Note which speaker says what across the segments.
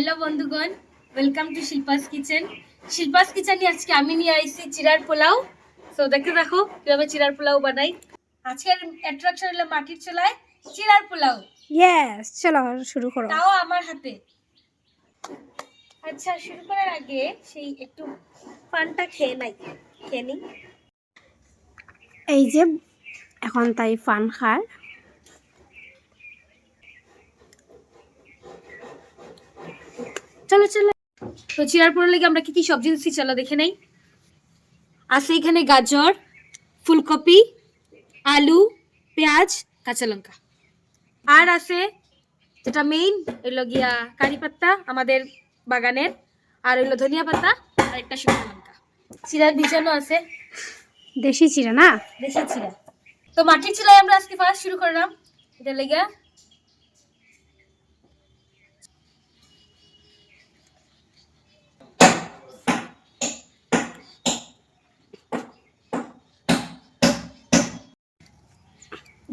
Speaker 1: Hello বন্ধুগণ welcome to Shilpa's kitchen Shilpa's কিচেনে আজকে আমি নিয়ে আইছি চিরার পোলাও। তো দেখতে দেখো কীভাবে চিরার পোলাও বানাই। আজকের অ্যাট্রাকশন হলো মাটির চুলায় চিরার পোলাও।
Speaker 2: ইয়েস চলো শুরু করো।
Speaker 1: তাও আমার হাতে। আচ্ছা শুরু করার আগে সেই একটু পানটা খেয়ে নাই খেয়ে নিই।
Speaker 2: এই যে এখন তাই ফান খায়।
Speaker 1: চলো চলো। তো চিরার পোলাও লেগে আমরা কি কি সবজি দিচ্ছি চলো দেখে নেই? আছে এখানে গাজর ফুলকপি আলু পেঁয়াজ কাঁচা লঙ্কা। আর আছে যেটা মেইন হইল গিয়া কারি পাত্তা আমাদের বাগানের। আর হইল ধনিয়া পাতা আর একটা শুকনো লঙ্কা। চিরার বীজাণু আছে।
Speaker 2: দেশি চিরা না?
Speaker 1: দেশি চিরা তো মাটির চিলাই আমরা আজকে ফার্স্ট শুরু করলাম। এটা লেগে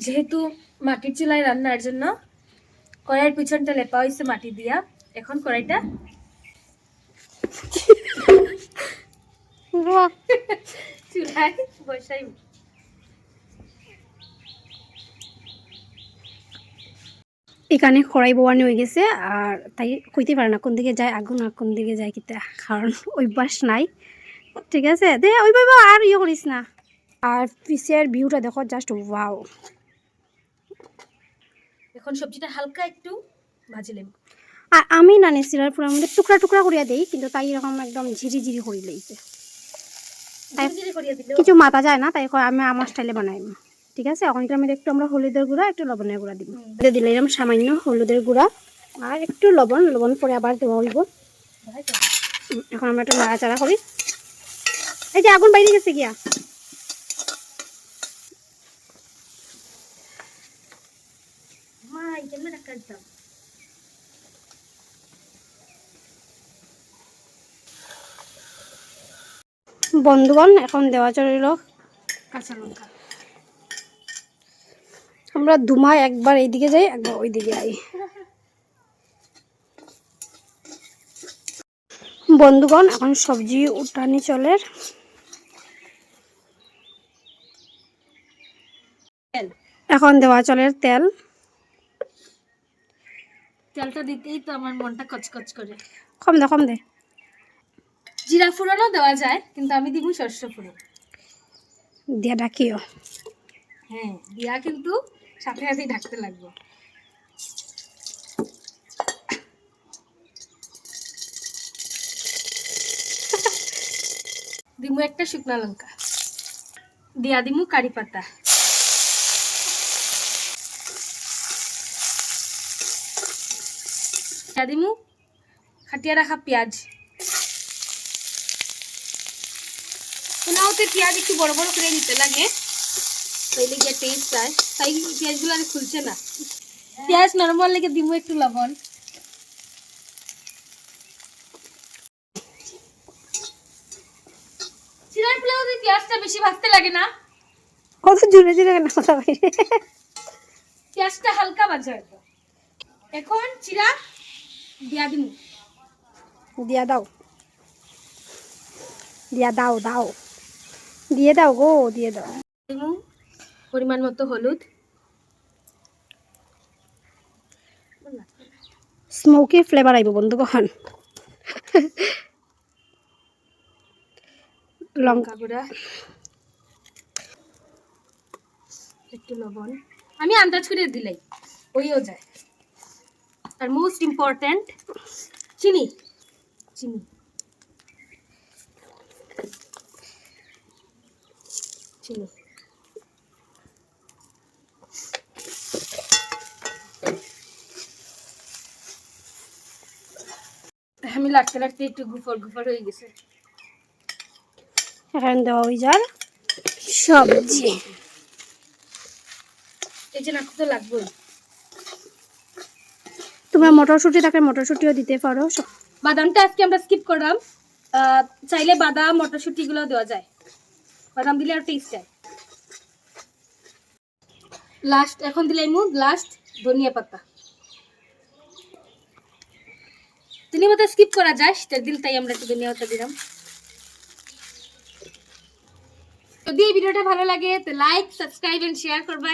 Speaker 1: যেহেতু মাটির চুলায় রান্নার জন্য কড়াইয়ের পিছনটা লেপা হয়েছে মাটি দিয়া। এখন কড়াইটা চুলায় বসাই।
Speaker 2: এখানে খড়াই বোয়ানি হয়ে গেছে আর তাই কইতে পারে না কোন দিকে যায় আগুন আর কোন দিকে যায় কিতা কারণ অভ্যাস নাই। ঠিক আছে? দে ওই বাবা আর ইয়ে করিস না। আর পিসের ভিউটা দেখো জাস্ট ওয়াও
Speaker 1: এখন সবজিটা হালকা একটু ভাজিলেন
Speaker 2: আর আমি না নিছিলার পুরো মধ্যে টুকরা টুকরা করিয়া দেই কিন্তু তাই এরকম একদম ঝিরি ঝিরি করি লইছে।
Speaker 1: দিল
Speaker 2: কিছু মাথা যায় না তাই কয় আমি আমার স্টাইলে বানাই। ঠিক আছে? এখন এটার একটু আমরা হলুদের গুঁড়া একটু লবণের গুঁড়া দিব। দিয়ে দিলাম সামান্য হলুদের গুঁড়া আর একটু লবণ লবণ পরে আবার দেওয়া হইব এখন আমরা একটু নাড়াচাড়া করি। এই যে আগুন বাইরে গেছে গিয়া।
Speaker 1: এই কেমন রাখা দিতাম
Speaker 2: বন্ধুগণ এখন দেওয়া চলিল।
Speaker 1: কাঁচা লঙ্কা
Speaker 2: আমরা দুমায় একবার এইদিকে যাই একবার ওইদিকে আই। বন্ধুগণ এখন সবজি উঠানি চলের এখন দেওয়া চলের তেল।
Speaker 1: তেলটা দিতেই তো আমার মনটা কচকচ করে।
Speaker 2: কম দে কম দে।
Speaker 1: জিরা ফোড়নও দেওয়া যায় কিন্তু আমি দিব শস্য ফোড়ন
Speaker 2: দিয়া ডাকিও।
Speaker 1: হ্যাঁ দিয়া কিন্তু সাথে সাথেই ঢাকতে লাগবে। দিমু একটা শুকনা লঙ্কা। দিয়া দিমু কারি পাতা। দিমু। খাটিয়া রাখা পেঁয়াজ। পোলাওতে পেঁয়াজ একটু বড় বড় করে দিতে লাগে। তাইলে গিয়ে টেস্ট হয় তাই পেঁয়াজগুলো আর খুলছে না। পেঁয়াজ নরমাল লেগে দিব একটু লবণ। চিরার পোলাওতে পেঁয়াজটা বেশি ভাজতে লাগে না?
Speaker 2: কত জুড়ে জুড়ে কেন কথা বাইরে
Speaker 1: পেঁয়াজটা হালকা ভাজা এখন চিরা দিয়া দিমু।
Speaker 2: দিয়া দাও। দিয়া দাও দাও। দিয়ে দাও গো দিয়ে দাও।
Speaker 1: পরিমাণ মতো হলুদ।
Speaker 2: স্মোকি ফ্লেভার আইব বন্ধুগণ। লঙ্কা
Speaker 1: লঙ্কা গুঁড়া। একটু লবণ। আমি আন্দাজ করে দিলাই। ওইও যায়। আর মোস্ট ইম্পর্ট্যান্ট চিনি। চিনি। চিনি। আমি লাগতে লাগতে একটু গুফর গুফর হয়ে গেছে।
Speaker 2: এখন দেওয়া হয়ে যার সবজি।
Speaker 1: এই যে নাকু তো লাগবেই
Speaker 2: তোমরা মটরশুঁটি থাকলে মটরশুঁটিও দিতে পারো।
Speaker 1: বাদামটা আজকে আমরা স্কিপ করলাম। চাইলে বাদাম, মটরশুঁটি গুলো দেওয়া যায়। বাদাম দিলে আর টেস্ট হয়। লাস্ট এখন দিলে লাস্ট ধনিয়া পাতা। দুনিয়াটা স্কিপ করা যায় শীতের দিন তাই আমরা একটু দুনিয়াটা দিলাম। যদি এই ভিডিওটা ভালো লাগে, তো লাইক সাবস্ক্রাইব এন্ড শেয়ার করবে।